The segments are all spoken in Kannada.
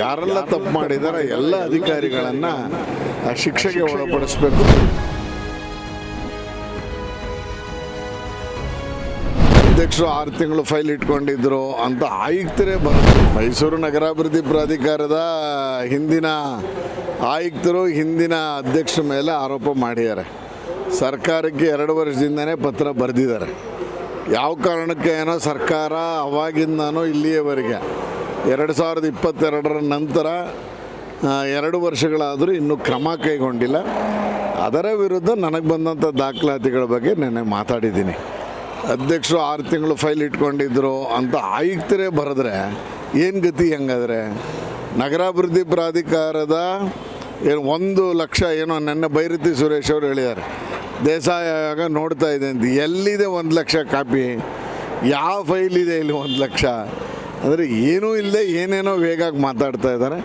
ಯಾರೆಲ್ಲ ತಪ್ಪು ಮಾಡಿದಾರ ಎಲ್ಲ ಅಧಿಕಾರಿಗಳನ್ನ ಶಿಕ್ಷೆಗೆ ಒಳಪಡಿಸಬೇಕು. ಅಧ್ಯಕ್ಷರು ಆರು ತಿಂಗಳು ಫೈಲ್ ಇಟ್ಕೊಂಡಿದ್ರು ಅಂತ ಆಯುಕ್ತರೇ ಬರುತ್ತೆ ಮೈಸೂರು ನಗರಾಭಿವೃದ್ಧಿ ಪ್ರಾಧಿಕಾರದ ಹಿಂದಿನ ಆಯುಕ್ತರು, ಹಿಂದಿನ ಅಧ್ಯಕ್ಷರ ಮೇಲೆ ಆರೋಪ ಮಾಡಿದ್ದಾರೆ. ಸರ್ಕಾರಕ್ಕೆ ಎರಡು ವರ್ಷದಿಂದನೇ ಪತ್ರ ಬರೆದಿದ್ದಾರೆ. ಯಾವ ಕಾರಣಕ್ಕೆ ಏನೋ ಸರ್ಕಾರ ಅವಾಗಿಂದನೋ ಇಲ್ಲಿಯವರೆಗೆ ಎರಡು ಸಾವಿರದ ಇಪ್ಪತ್ತೆರಡರ ನಂತರ ಎರಡು ವರ್ಷಗಳಾದರೂ ಇನ್ನೂ ಕ್ರಮ ಕೈಗೊಂಡಿಲ್ಲ. ಅದರ ವಿರುದ್ಧ ನನಗೆ ಬಂದಂಥ ದಾಖಲಾತಿಗಳ ಬಗ್ಗೆ ನೆನ್ನೆ ಮಾತಾಡಿದ್ದೀನಿ. ಅಧ್ಯಕ್ಷರು ಆರು ತಿಂಗಳು ಫೈಲ್ ಇಟ್ಕೊಂಡಿದ್ರು ಅಂತ ಆಯುಕ್ತರೇ ಬರೆದ್ರೆ ಏನು ಗತಿ ಹೆಂಗಾದರೆ? ನಗರಾಭಿವೃದ್ಧಿ ಪ್ರಾಧಿಕಾರದ ಏನು ಒಂದು ಲಕ್ಷ ಏನೋ ನನ್ನ ಬೈರತಿ ಸುರೇಶ್ ಅವರು ಹೇಳಿದ್ದಾರೆ ದೇಸಾಯ ಆಗ ನೋಡ್ತಾ ಇದೆ ಅಂತ. ಎಲ್ಲಿದೆ ಒಂದು ಲಕ್ಷ ಕಾಪಿ? ಯಾವ ಫೈಲ್ ಇದೆ ಇಲ್ಲಿ ಒಂದು ಲಕ್ಷ? ಅಂದರೆ ಏನೂ ಇಲ್ಲದೆ ಏನೇನೋ ವೇಗಾಗಿ ಮಾತಾಡ್ತಾ ಇದ್ದಾರೆ.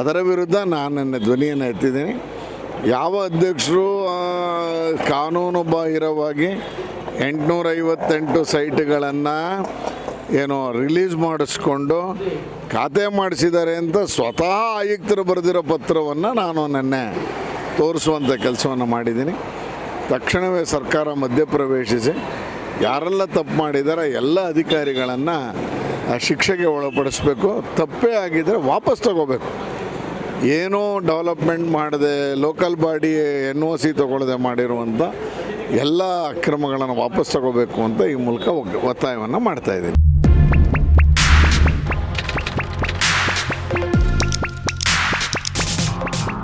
ಅದರ ವಿರುದ್ಧ ನಾನು ನನ್ನ ಧ್ವನಿಯನ್ನು ಎತ್ತಿದ್ದೀನಿ. ಯಾವ ಅಧ್ಯಕ್ಷರು ಕಾನೂನು ಬಾಹಿರವಾಗಿ ಎಂಟುನೂರೈವತ್ತೆಂಟು ಸೈಟ್ಗಳನ್ನು ಏನೋ ರಿಲೀಸ್ ಮಾಡಿಸ್ಕೊಂಡು ಖಾತೆ ಮಾಡಿಸಿದ್ದಾರೆ ಅಂತ ಸ್ವತಃ ಆಯುಕ್ತರು ಬರೆದಿರೋ ಪತ್ರವನ್ನು ನಾನು ನೆನ್ನೆ ತೋರಿಸುವಂಥ ಕೆಲಸವನ್ನು ಮಾಡಿದ್ದೀನಿ. ತಕ್ಷಣವೇ ಸರ್ಕಾರ ಮಧ್ಯಪ್ರವೇಶಿಸಿ. ಯಾರೆಲ್ಲ ತಪ್ಪು ಮಾಡಿದ್ದಾರೆ ಎಲ್ಲ ಅಧಿಕಾರಿಗಳನ್ನು ಆ ಶಿಕ್ಷೆಗೆ ಒಳಪಡಿಸ್ಬೇಕು, ತಪ್ಪೇ ಆಗಿದ್ದರೆ ವಾಪಸ್ ತಗೋಬೇಕು. ಏನೋ ಡೆವಲಪ್ಮೆಂಟ್ ಮಾಡದೆ, local body N O C ತೊಗೊಳ್ಳದೆ ಮಾಡಿರುವಂಥ ಎಲ್ಲ ಅಕ್ರಮಗಳನ್ನು ವಾಪಸ್ ತಗೋಬೇಕು ಅಂತ ಈ ಮೂಲಕ ಒತ್ತಾಯವನ್ನು ಮಾಡ್ತಾಯಿದ್ದೀನಿ